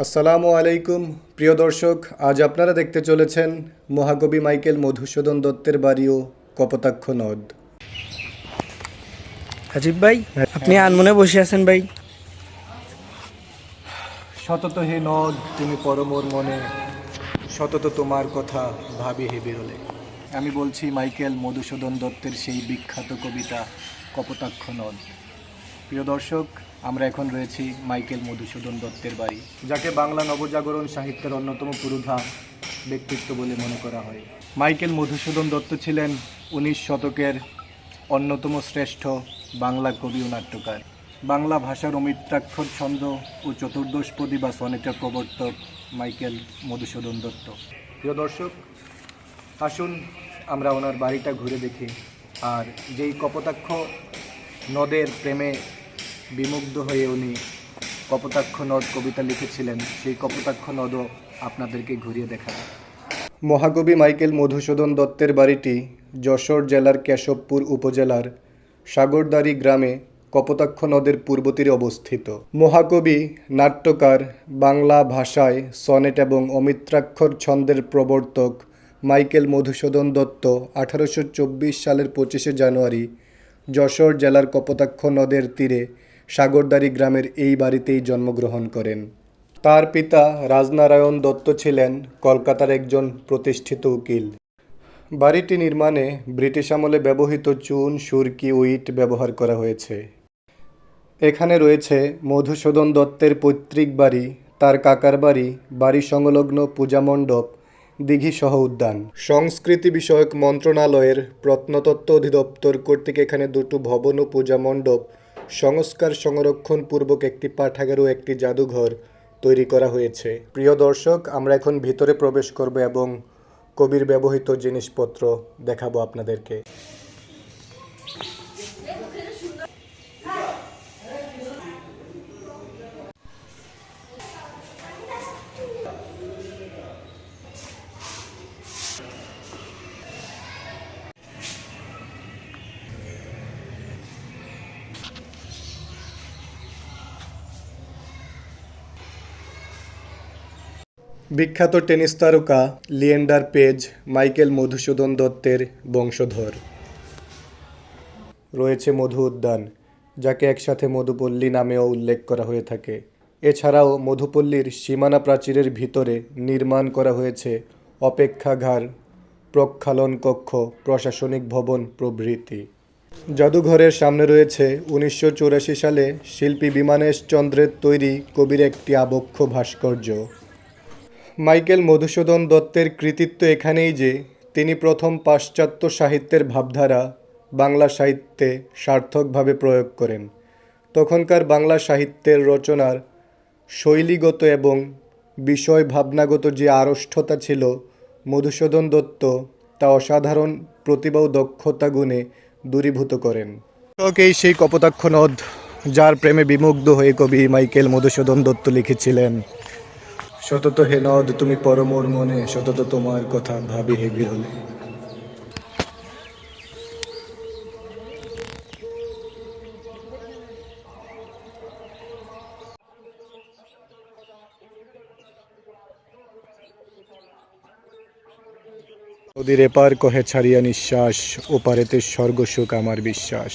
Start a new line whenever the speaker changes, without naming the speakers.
আসসালামু আলাইকুম প্রিয় দর্শক আজ আপনারা দেখতে চলেছেন মহাকবি মাইকেল মধুসূদন দত্তের বাড়ি ও কপোতাক্ষ নদ।
হাজিব ভাই আপনি আনমনে বসে আছেন ভাই।
সতত হে নদ তুমি পরমোর মনে সতত তোমার কথা ভাবি হে বিরলে। আমি বলছি মাইকেল মধুসূদন দত্তের সেই বিখ্যাত কবিতা কপোতাক্ষ নদ। প্রিয় দর্শক আমরা এখন রয়েছি মাইকেল মধুসূদন দত্তের বাড়ি। যাকে বাংলা নবজাগরণ সাহিত্যের অন্যতম পুরোধা ব্যক্তিত্ব বলে মনে করা হয়। মাইকেল মধুসূদন দত্ত ছিলেন উনিশ শতকের অন্যতম শ্রেষ্ঠ বাংলা কবি ও নাট্যকার। বাংলা ভাষার অমিত্রাক্ষর ছন্দ ও চতুর্দশপদী বা সনেটের প্রবর্তক মাইকেল মধুসূদন দত্ত। প্রিয় দর্শক আসুন আমরা ওনার বাড়িটা ঘুরে দেখি। আর যেই কপোতাক্ষ নদের প্রেমে বিমুগ্ধ হয়ে উনি কপোতাক্ষ নদ কবিতা লিখেছিলেন। সেই কপোতাক্ষ নদও আপনাদেরকে ঘুরিয়ে দেখাবো। মহাকবি মাইকেল মধুসূদন দত্তের বাড়িটি যশোর জেলার কেশবপুর উপজেলার সাগরদাড়ি গ্রামে কপোতাক্ষ নদের পূর্ব তীরে অবস্থিত। মহাকবি নাট্যকার, বাংলা ভাষায় সনেট এবং অমিত্রাক্ষর ছন্দের প্রবর্তক মাইকেল মধুসূদন দত্ত আঠারোশো চব্বিশ সালের পঁচিশে জানুয়ারি যশোর জেলার কপোতাক্ষ নদের তীরে সাগরদাড়ি গ্রামের এই বাড়িতেই জন্মগ্রহণ করেন। তার পিতা রাজনারায়ণ দত্ত ছিলেন কলকাতার একজন প্রতিষ্ঠিত উকিল। বাড়িটি নির্মাণে ব্রিটিশ আমলে ব্যবহৃত চুন, সুরকি ও ইট ব্যবহার করা হয়েছে। এখানে রয়েছে মধুসূদন দত্তের পৈতৃক বাড়ি, তার কাকার বাড়ি বাড়ি সংলগ্ন পূজা মণ্ডপ, দিঘি সহ উদ্যান। সংস্কৃতি বিষয়ক মন্ত্রণালয়ের প্রত্নতত্ত্ব অধিদপ্তর কর্তৃক এখানে দুটো ভবন ও পূজা মণ্ডপ সংস্কার সংরক্ষণ পূর্বক একটি পাঠাগারও একটি জাদুঘর তৈরি করা হয়েছে। প্রিয় দর্শক, আমরা এখন ভিতরে প্রবেশ করব এবং কবির ব্যবহৃত জিনিসপত্র দেখাবো আপনাদেরকে। বিখ্যাত টেনিস তারকা লিয়েন্ডার পেজ মাইকেল মধুসূদন দত্তের বংশধর। রয়েছে মধু উদ্যান, যাকে একসাথে মধুপল্লী নামেও উল্লেখ করা হয়ে থাকে। এছাড়াও মধুপল্লীর সীমানা প্রাচীরের ভিতরে নির্মাণ করা হয়েছে অপেক্ষাঘার প্রক্ষালন কক্ষ, প্রশাসনিক ভবন প্রভৃতি। জাদুঘরের সামনে রয়েছে উনিশশো চুরাশি সালে শিল্পী বিমানেশ চন্দ্রের তৈরি কবির একটি আবক্ষ ভাস্কর্য। মাইকেল মধুসূদন দত্তের কৃতিত্ব এখানেই যে, তিনি প্রথম পাশ্চাত্য সাহিত্যের ভাবধারা বাংলা সাহিত্যে সার্থকভাবে প্রয়োগ করেন। তখনকার বাংলা সাহিত্যের রচনার শৈলীগত এবং বিষয় ভাবনাগত যে আড়ষ্ঠতা ছিল মধুসূদন দত্ত, তা অসাধারণ প্রতিভা ও দক্ষতা গুণে দূরীভূত করেন। এই সেই কপোতাক্ষ নদ, যার প্রেমে বিমুগ্ধ হয়ে কবি মাইকেল মধুসূদন দত্ত লিখেছিলেন। সতত হে নদ, তুমি পরমোর মনে, সতত তোমার কথা ভাবি হে বিরলে। নদীর এপার কহে ছাড়িয়া নিঃশ্বাস, ওপারেতে স্বর্গসুখ আমার বিশ্বাস।